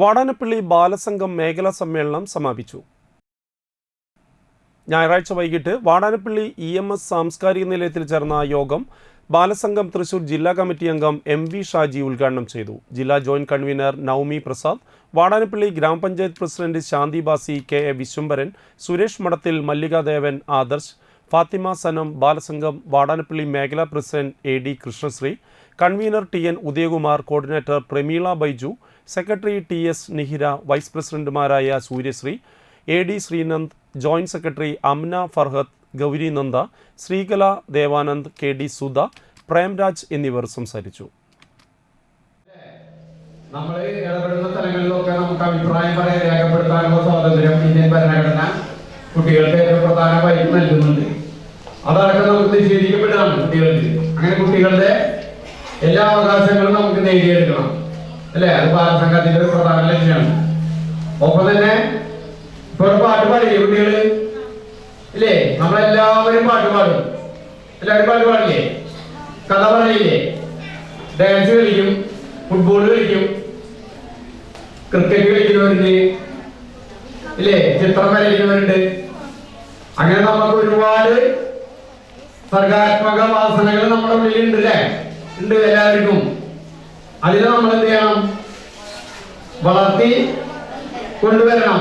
വാടാനപ്പള്ളി ബാലസംഘം മേഖലാ സമ്മേളനം സമാപിച്ചു. ഞായറാഴ്ച വൈകിട്ട് വാടാനപ്പള്ളി ഇ എം എസ് സാംസ്കാരിക നിലയത്തിൽ ചേർന്ന യോഗം ബാലസംഘം തൃശൂർ ജില്ലാ കമ്മിറ്റി അംഗം എം വി ഷാജി ഉദ്ഘാടനം ചെയ്തു. ജില്ലാ ജോയിന്റ് കൺവീനർ നവമി പ്രസാദ് വാടാനപ്പള്ളി ഗ്രാമപഞ്ചായത്ത് president Shanthi Basi K A Viswambharan Suresh Madathil Mallikadevan Adarsh Fathima Sanam Balasangham Vadanappally മേഖലാ president A D Krishnasree convener T N Udayakumar coordinator Prameela Baiju secretary T S Nihira vice പ്രസിഡന്റുമാരായ Suryasree A D Sreenand joint secretary Amna Farhath Gouri Nanda Sreekala Devanand K D Sudha Premraj എന്നിവർ സംസാരിച്ചു. നമ്മൾ ഇടപെടുന്ന സ്ഥലങ്ങളിലൊക്കെ നമുക്ക് അഭിപ്രായം പറയാൻ രേഖപ്പെടുത്താനുള്ള സ്വാതന്ത്ര്യം ഇന്ത്യൻ ഭരണഘടന കുട്ടികൾക്ക് ഏറ്റവും പ്രധാന പൈപ്പ് നൽകുന്നുണ്ട്. അതടക്കം നമുക്ക് നിഷേധിക്കപ്പെടുകയാണ് കുട്ടികൾക്ക് അങ്ങനെ കുട്ടികളുടെ എല്ലാ അവകാശങ്ങളും നമുക്ക് നേടിയെടുക്കണം. അല്ലേ? അത് ബാലസംഘത്തിന്റെ ഒരു പ്രധാന ലക്ഷ്യമാണ്. ഒപ്പം തന്നെ ഇപ്പൊ ഒരു പാട്ട് പാടില്ലേ കുട്ടികൾ? ഇല്ലേ? നമ്മളെല്ലാവരും പാട്ട് പാടും. എല്ലാവരും പാട്ട് പാടില്ലേ? കഥ പറയില്ലേ? ഡാൻസ് കളിക്കും ഫുട്ബോൾ കളിക്കും ക്രിക്കറ്റ് കളിക്കുന്നവരുണ്ട്. ഇല്ലേ? ചിത്രം വരയ്ക്കുന്നവരുണ്ട്. അങ്ങനെ നമുക്ക് ഒരുപാട് സർഗാത്മക വാസനകൾ നമ്മുടെ ഉള്ളിൽ ഉണ്ട് അല്ലേ ഉണ്ട് എല്ലാവർക്കും. അതിനെ നമ്മൾ എന്ത് ചെയ്യണം? വളർത്തി കൊണ്ടുവരണം.